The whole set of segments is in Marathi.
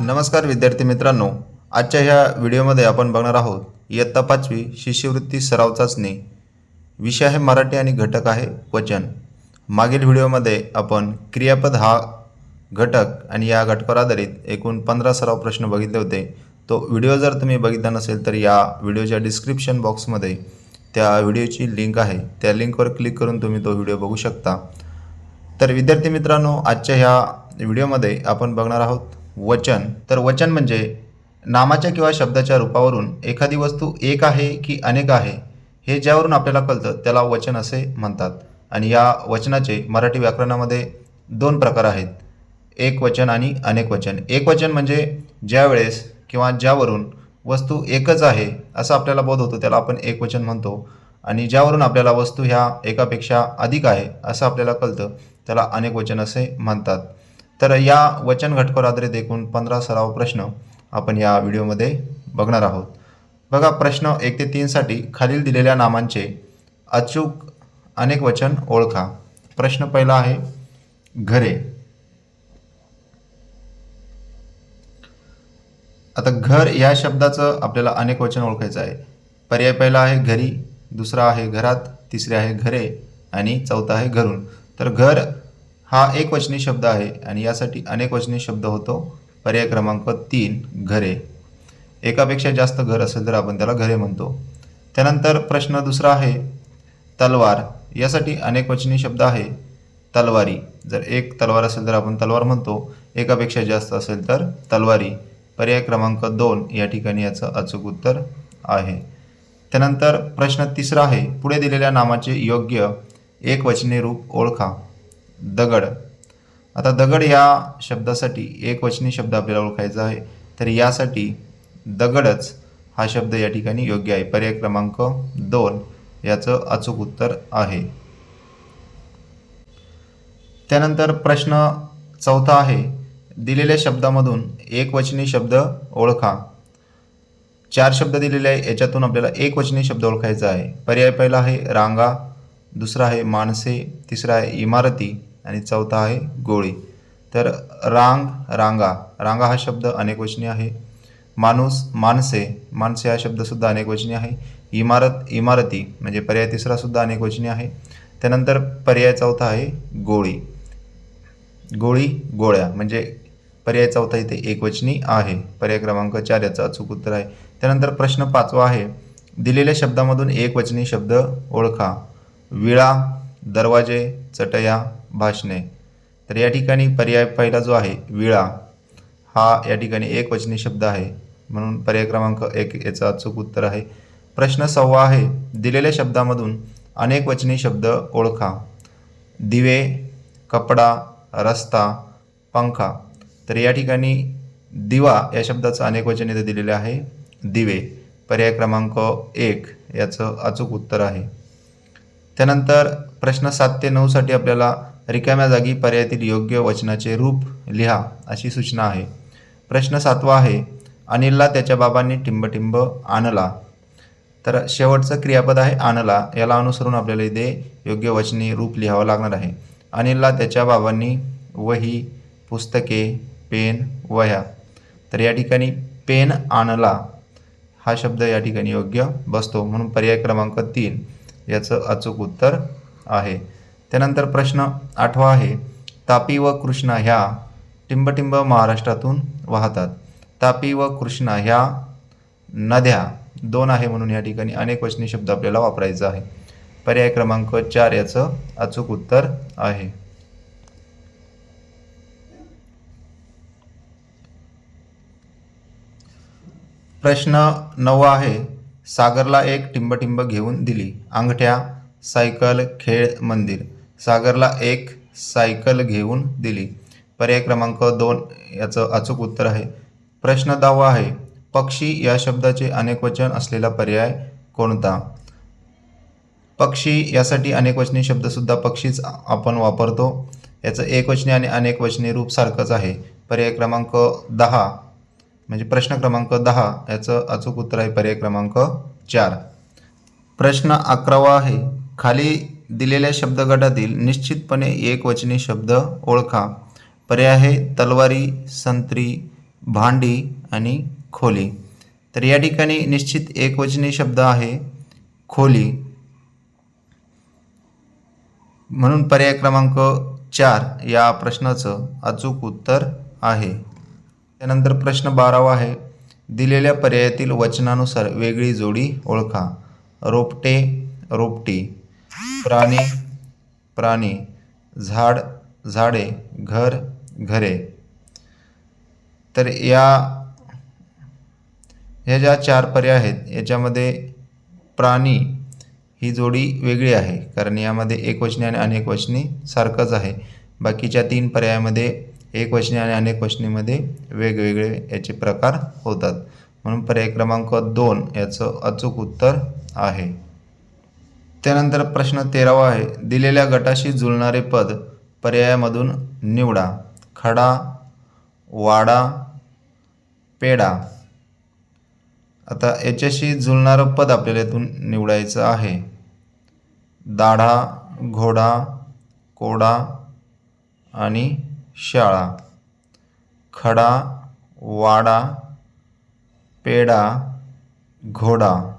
नमस्कार विद्यार्थी मित्रांनो. आजच्या ह्या व्हिडिओमध्ये आपण बघणार आहोत इयत्ता पाचवी शिष्यवृत्ती सराव चाचणी. विषय आहे मराठी आणि घटक आहे वचन. मागील व्हिडिओमध्ये आपण क्रियापद हा घटक आणि या घटकावर आधारित एकूण पंधरा सराव प्रश्न बघितले होते. तो व्हिडिओ जर तुम्ही बघितला नसेल तर या व्हिडिओच्या डिस्क्रिप्शन बॉक्समध्ये त्या व्हिडिओची लिंक आहे त्या लिंकवर क्लिक करून तुम्ही तो व्हिडिओ बघू शकता. तर विद्यार्थी मित्रांनो आजच्या ह्या व्हिडिओमध्ये आपण बघणार आहोत वचन. तर वचन म्हणजे नामाच्या किंवा शब्दाच्या रूपावरून एखादी वस्तू एक आहे की अनेक आहे हे ज्यावरून आपल्याला कळतं त्याला वचन असे म्हणतात. आणि या वचनाचे मराठी व्याकरणामध्ये दोन प्रकार आहेत. एक वचन आणि अनेक वचन. एक वचन म्हणजे ज्यावेळेस किंवा ज्यावरून वस्तू एकच आहे असं आपल्याला बोध होतो त्याला आपण एक वचन म्हणतो. आणि ज्यावरून आपल्याला वस्तू ह्या एकापेक्षा अधिक आहे असं आपल्याला कळतं त्याला अनेक वचन असे म्हणतात. तर या वचन घटकावर आधारित एकूण पंधरा सराव प्रश्न आपण या व्हिडिओमध्ये बघणार आहोत. बघा प्रश्न एक ते तीनसाठी खालील दिलेल्या नामांचे अचूक अनेक वचन ओळखा. प्रश्न पहिला आहे घरे. आता घर या शब्दाचं आपल्याला अनेक वचन ओळखायचं आहे. पर्याय पहिला आहे घरी दुसरा आहे घरात तिसरे आहे घरे आणि चौथा आहे घरून. तर घर हा एक वचनी शब्द आहे आणि यासाठी अनेक वचनी शब्द होतो. पर्याय क्रमांक तीन घरे. एकापेक्षा जास्त घर असेल तर आपण त्याला घरे म्हणतो. त्यानंतर प्रश्न दुसरा आहे तलवार. यासाठी अनेक वचनी शब्द आहे तलवारी. जर एक तलवार असेल तर आपण तलवार म्हणतो. एकापेक्षा जास्त असेल तर तलवारी. पर्याय क्रमांक दोन या ठिकाणी याचं अचूक उत्तर आहे. त्यानंतर प्रश्न तिसरा आहे पुढे दिलेल्या नामाचे योग्य एक वचने रूप ओळखा. दगड. आता दगड या शब्दासाठी एक वचनी शब्द आपल्याला ओळखायचा आहे तर यासाठी दगडच हा शब्द या ठिकाणी योग्य आहे. पर्याय क्रमांक दोन याचं अचूक उत्तर आहे. त्यानंतर प्रश्न चौथा आहे दिलेल्या शब्दामधून एक वचनी शब्द ओळखा. चार शब्द दिलेले आहे याच्यातून आपल्याला एक वचनी शब्द ओळखायचा आहे. पर्याय पहिला आहे रांगा दुसरा आहे माणसे तिसरा आहे इमारती आणि चौथा आहे गोळी. तर रांग रांगा रांगा हा शब्द अनेकवचनी आहे. माणूस माणसे माणसे हा शब्दसुद्धा अनेकवचनी आहे. इमारत इमारती म्हणजे पर्याय तिसरासुद्धा अनेकवचनी आहे. त्यानंतर पर्याय चौथा आहे गोळी. गोळी गोळ्या म्हणजे पर्याय चौथा इथे एकवचनी आहे. पर्याय क्रमांक चार याचं अचूक उत्तर आहे. त्यानंतर प्रश्न पाचवा आहे. दिलेल्या शब्दामधून एकवचनी शब्द ओळखा. विळा दरवाजे चटया भाषणे. तर या ठिकाणी पर्याय पहिला जो आहे विळा हा या ठिकाणी एकवचनी शब्द आहे. म्हणून पर्याय क्रमांक एक याचं अचूक उत्तर आहे. प्रश्न सव्वा आहे. दिलेल्या शब्दामधून अनेक वचनी शब्द ओळखा. दिवे कपडा रस्ता पंखा. तर या ठिकाणी दिवा या शब्दाचं अनेक वचन इथे दिलेले आहे. दिवे पर्याय क्रमांक एक याचं अचूक उत्तर आहे. त्यानंतर प्रश्न सात ते नऊसाठी आपल्याला रिकाम्या जागी पर्यायातील योग्य वचनाचे रूप लिहा अशी सूचना आहे. प्रश्न सातवा आहे अनिलला त्याच्या बाबांनी टिंबटिंब आणला. तर शेवटचं क्रियापद आहे आणला. याला अनुसरून आपल्याला इथे योग्य वचनी रूप लिहावं लागणार आहे. अनिलला त्याच्या बाबांनी वही पुस्तके पेन वह्या. तर या ठिकाणी पेन आणला. हा शब्द या ठिकाणी योग्य बसतो. म्हणून पर्याय क्रमांक तीन याचं अचूक उत्तर आहे. त्यानंतर प्रश्न आठवा आहे. तापी व कृष्णा ह्या टिंबटिंब महाराष्ट्रातून वाहतात. तापी व कृष्णा ह्या नद्या दोन आहे म्हणून या ठिकाणी अनेक वचनी शब्द आपल्याला वापरायचा आहे. पर्याय क्रमांक चार याचं अचूक उत्तर आहे. प्रश्न नववा आहे. सागरला एक टिंबटिंब घेऊन दिली. अंगठ्या सायकल खेळ मंदिर. सागरला एक सायकल घेऊन दिली. पर्याय क्रमांक दोन याचं अचूक उत्तर आहे. प्रश्न दहावा आहे. पक्षी या शब्दाचे अनेक वचन असलेला पर्याय कोणता? पक्षी यासाठी अनेकवचनी शब्दसुद्धा पक्षीच आपण वापरतो. याचं एकवचनी आणि अनेकवचनी रूप सारखंच आहे. पर्याय क्रमांक दहा. म्हणजे प्रश्न क्रमांक दहा याचं अचूक उत्तर आहे पर्याय क्रमांक चार. प्रश्न अकरावा आहे. खाली दिलेल्या शब्दगटातील निश्चितपणे एकवचनी शब्द ओळखा. पर्याय आहे तलवारी संत्री भांडी आणि खोली. तर या ठिकाणी निश्चित एकवचनी शब्द आहे खोली. म्हणून पर्याय क्रमांक चार या प्रश्नाचं अचूक उत्तर आहे. त्यानंतर प्रश्न बारावा आहे. दिलेल्या पर्यायातील वचनानुसार वेगळी जोडी ओळखा. रोपटे रोपटी. प्राणी प्राणी. झाड झाडे घर घरे. तर या ह्या ज्या चार पर्याय आहेत याच्यामध्ये प्राणी ही जोडी वेगळी आहे. कारण यामध्ये एकवचनी आणि अनेकवचनी सारखंच आहे. बाकीच्या तीन पर्यायामध्ये एक वचने आणि अनेक वचनीमध्ये वेगवेगळे याचे प्रकार होतात. म्हणून पर्याय क्रमांक दोन याचं अचूक उत्तर आहे. त्यानंतर प्रश्न तेरावा आहे. दिलेल्या गटाशी जुळणारे पद पर्यायामधून निवडा. खडा वाडा पेडा. आता याच्याशी जुळणारं पद आपल्याला यातून निवडायचं आहे. दाढा घोडा कोडा आणि शाळा खडा वाडा पेडा घोडा.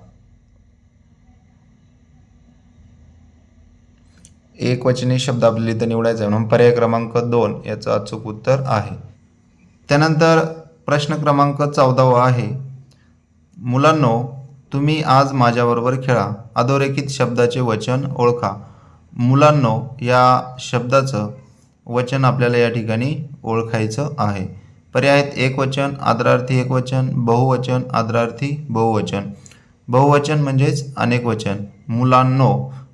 एकवचनी शब्द आपल्याला इथं निवडायचा आहे. म्हणून पर्याय क्रमांक दोन याचं अचूक उत्तर आहे. त्यानंतर प्रश्न क्रमांक चौदावा आहे. मुलांनो तुम्ही आज माझ्याबरोबर खेळा. अधोरेखित शब्दाचे वचन ओळखा. मुलांनो या शब्दाचं वचन आपल्याला या ठिकाणी ओळखायचं आहे. पर्याय आहेत एकवचन आदरार्थी एकवचन बहुवचन आदरार्थी बहुवचन. बहुवचन म्हणजेच अनेक वचन. मुलांनो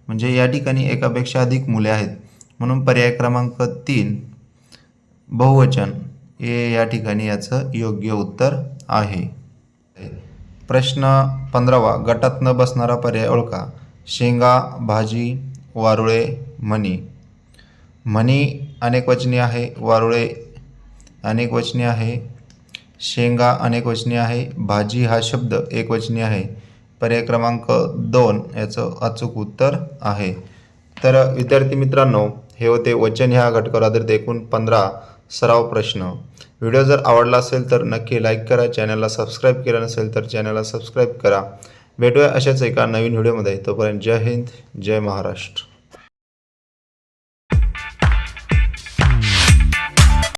म्हणजे या ठिकाणी एकापेक्षा अधिक मुले आहेत. म्हणून पर्याय क्रमांक तीन बहुवचन हे या ठिकाणी याचं योग्य उत्तर आहे. प्रश्न पंधरावा गटात न बसणारा पर्याय ओळखा. शेंगा भाजी वारुळे म्हणी म्हणी अनेकवचनी आहे. वारुळे अनेकवचनी आहे. शेंगा अनेकवचनी आहे. भाजी हा शब्द एकवचनी आहे. पर्याय क्रमांक दोन याचं अचूक उत्तर आहे. तर विद्यार्थी मित्रांनो हे होते वचन ह्या घटकावर आधारित एकूण पंधरा सराव प्रश्न. व्हिडिओ जर आवडला असेल तर नक्की लाईक करा. चॅनलला सबस्क्राईब केलं नसेल तर चॅनलला सबस्क्राईब करा. भेटूया अशाच एका नवीन व्हिडिओमध्ये. तोपर्यंत जय हिंद जय महाराष्ट्र.